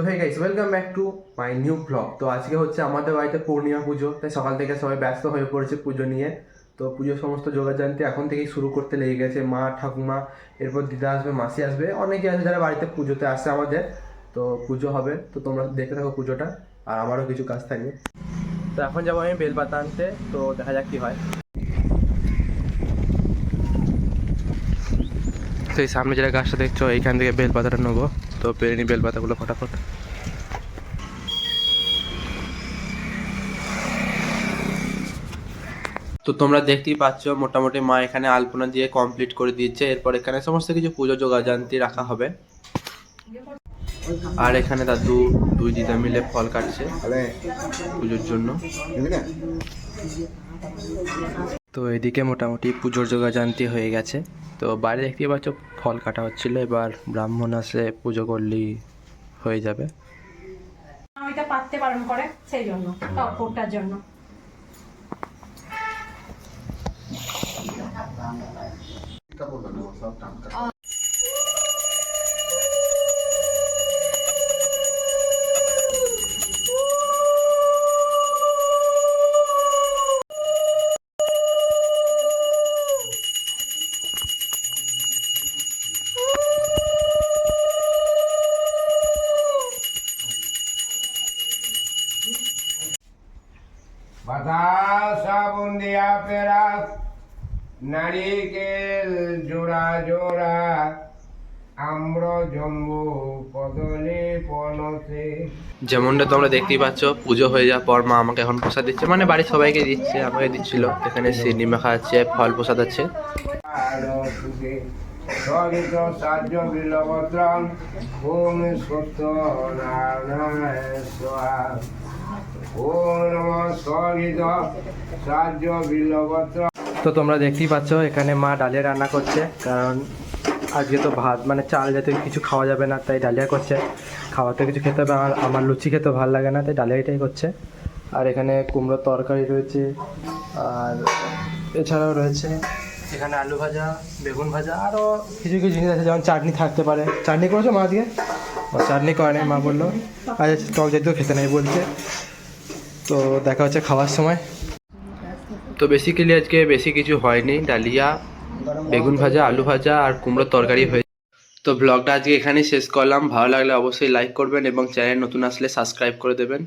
তো hey guys welcome back to my new blog তো আজকে হচ্ছে আমাদের বাড়িতে পূর্ণিমা পুজো, তাই সকাল থেকে সবাই ব্যস্ত হয়ে পড়েছে পুজো নিয়ে। তো পুজোর সমস্ত যোগাযান্তি এখন থেকেই শুরু করতে লেগে গেছে মা, ঠাকুমা, এরপর দিদা আসবে, মাসি আসবে অনেকে আছে যারা বাড়িতে পুজোতে আসে আমাদের। তো পুজো হবে, তো তোমরা দেখে থাকো পুজোটা, আর আমারও কিছু কাজ থাকবে। তো এখন যাব আমি বেলপাতা আনতে, তো দেখা যাক কি হয়। তো এই সামনে যেটা গাছটা দেখছ, এইখান থেকে বেলপাতাটা নেব। তো পেরে নি বেলপাতাগুলো ফটাফট। তো তোমরা দেখতেই পাচ্ছ, মোটামুটি মা এখানে আলপনা দিয়ে কমপ্লিট করে দিয়েছে। এরপর এখানে সমস্ত কিছু পুজো যোগাযান্তি রাখা হবে। আর এখানে দাদু, দুই দিদা মিলে ফল কাটছে পুজোর জন্য। তো এদিকে মোটামুটি পুজোর যোগাযান্তি হয়ে গেছে। তো বাইরে দেখতে পাচ্ছ ফল কাটা হচ্ছিল এবার ব্রাহ্মণ আসে পুজো করলেই হয়ে যাবে। ওইটা পাততে পালন করে সেই জন্য জন্য। বাতাসা বুন্দিয়া পেরা নারিকেল জোড়া জোড়া আম্র জম্বু কদলী পনসে যেমনটা তোমরা দেখতেই পাচ্ছ পুজো হয়ে যাওয়ার পর মা আমাকে এখন প্রসাদ দিচ্ছে মানে বাড়ির সবাইকে দিচ্ছে আমাকে দিচ্ছিল। এখানে সিন্নি মাখা আছে ফল প্রসাদ আছে। আরতুকে সাহায্য বিলবত্রম ওম সত্য নারায়ণ তো তোমরা দেখতেই পাচ্ছ, এখানে মা ডালিয়া রান্না করছে, কারণ আজকে তো ভাত মানে চাল জাতীয় কিছু খাওয়া যাবে না, তাই ডালিয়া করছে। খাওয়াতে কিছু খেতে হবে, আমার আমার লুচি খেতে ভালো লাগে না, তাই ডালিয়াটাই করছে। আর এখানে কুমড়োর তরকারি রয়েছে, আর এছাড়াও রয়েছে, এখানে আলু ভাজা, বেগুন ভাজা আরও কিছু কিছু জিনিস আছে, যেমন চাটনি থাকতে পারে। চাটনি করেছ মা আজকে? চাটনি করে মা বলল। আজ টক জাতীয় খেতে নেই বলছে। তো দেখা হচ্ছে খাওয়ার সময়। তো বেসিক্যালি আজকে বেশি কিছু হয়নি, ডালিয়া, বেগুন ভাজা, আলু ভাজা আর কুমড়োর তরকারি হয়েছে তো ব্লগটা আজকে এখানেই শেষ করলাম। ভালো লাগলে অবশ্যই লাইক করবেন এবং চ্যানেল নতুন আসলে সাবস্ক্রাইব করে দেবেন।